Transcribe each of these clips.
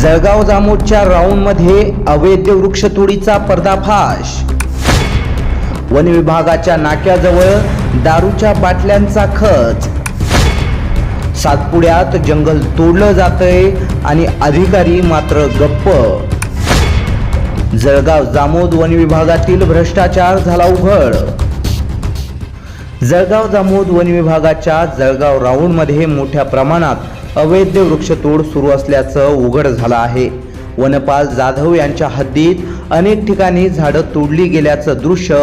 जळगाव जामोदच्या राऊंडमध्ये अवैध वृक्षतोडीचा पर्दाफाश. वन विभागाच्या नाक्याजवळ दारूच्या बाटल्यांचा खच. सातपुड्यात जंगल तोडलं जातंय आणि अधिकारी मात्र गप्प. जळगाव जामोद वन विभागातील भ्रष्टाचार झाला उघड. जळगाव जामोद वन विभागाच्या जळगाव राऊंडमध्ये मोठ्या प्रमाणात अवैध वृक्षतोड सुरू असल्याचं उघड झालं आहे. वनपाल जाधव यांच्या हद्दीत अनेक ठिकाणी झाडं तोडली गेल्याचं दृश्य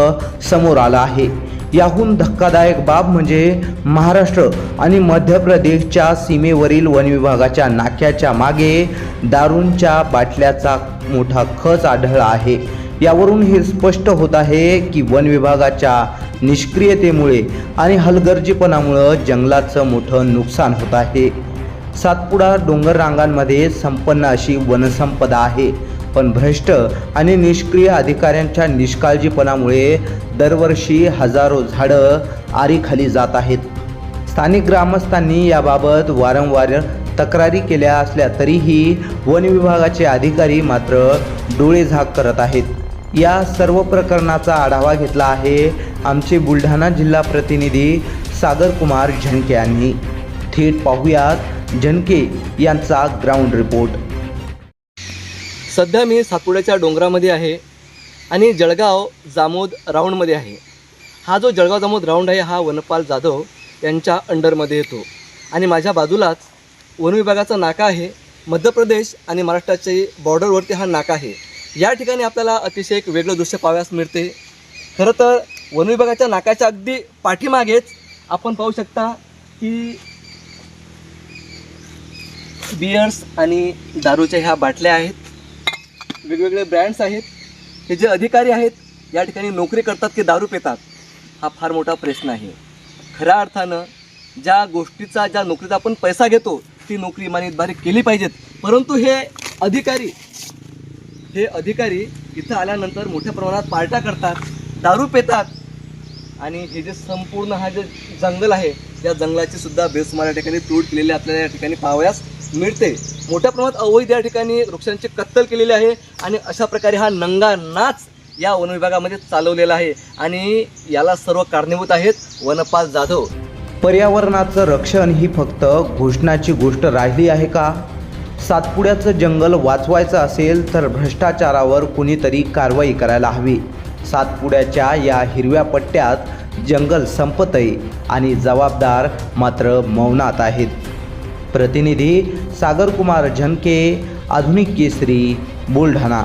समोर आलं आहे. याहून धक्कादायक बाब म्हणजे महाराष्ट्र आणि मध्य प्रदेशच्या सीमेवरील वनविभागाच्या नाक्याच्या मागे दारूंच्या बाटल्याचा मोठा खच आढळला आहे. यावरून हे स्पष्ट होत आहे की वन विभागाच्या निष्क्रियतेमुळे आणि हलगर्जीपणामुळं जंगलाचं मोठं नुकसान होत आहे. सातपुडा डोंगर रांगांमध्ये संपन्न अशी वनसंपदा आहे. पण भ्रष्ट आणि निष्क्रिय अधिकाऱ्यांच्या निष्काळजीपणामुळे दरवर्षी हजारो झाडं आरीखाली जात आहेत. स्थानिक ग्रामस्थांनी याबाबत वारंवार तक्रारी केल्या असल्या तरीही वन विभागाचे अधिकारी मात्र डोळे झाक करत आहेत. या सर्व प्रकरणाचा आढावा घेतला आहे आमचे बुलढाणा जिल्हा प्रतिनिधी सागर कुमार यांनी. थेट पाहूयात झनके यांचा ग्राउंड रिपोर्ट सध्या मी सातपुड्याच्या डोंगरामध्ये आहे आणि जळगाव जामोद राऊंडमध्ये आहे. हा जो जळगाव जामोद राऊंड आहे हा वनपाल जाधव यांच्या अंडरमध्ये येतो. आणि माझ्या बाजूलाच वन विभागाचा नाका आहे मध्य प्रदेश आणि महाराष्ट्राचे बॉर्डरवरती हा नाका आहे. या ठिकाणी आपल्याला अतिशय एक वेगळं दृश्य पाहाव्यास मिळते. खरं तर वन विभागाच्या नाकाच्या अगदी पाठीमागेच आपण पाहू शकता की बियर्स आणि दारूच्या ह्या बाटल्या आहेत. वेगवेगळे ब्रँड्स आहेत. हे जे अधिकारी आहेत या ठिकाणी नोकरी करतात की दारू पितात हा फार मोठा प्रश्न आहे. खऱ्या अर्थानं ज्या गोष्टीचा ज्या नोकरीचा आपण पैसा घेतो ती नोकरी इमानीतबारी केली पाहिजेत. परंतु हे अधिकारी हे अधिकारी इथं आल्यानंतर मोठ्या प्रमाणात पार्ट्या करतात दारू पितात आणि हे जे संपूर्ण हा जे जंगल आहे या जंगलाची सुद्धा बेसुमार या ठिकाणी तोड केलेली आपल्याला या ठिकाणी पाहावयास मिळते. मोठ्या प्रमाणात अवैध या ठिकाणी वृक्षांची कत्तल केलेली आहे आणि अशा प्रकारे हा नंगा नाच या वन विभागामध्ये चालवलेला आहे. आणि याला सर्व कारणीभूत आहेत. वनपाल जाधव. पर्यावरणाचं रक्षण ही फक्त घोषणाची गोष्ट राहिली आहे का? सातपुड्याचं जंगल वाचवायचं असेल तर भ्रष्टाचारावर कुणीतरी कारवाई करायला हवी. सातपुड्याच्या या हिरव्या पट्ट्यात जंगल संपतय आणि जबाबदार मात्र मौनात आहेत. प्रतिनिधी सागर कुमार झनके आधुनिक केसरी बुलढाणा।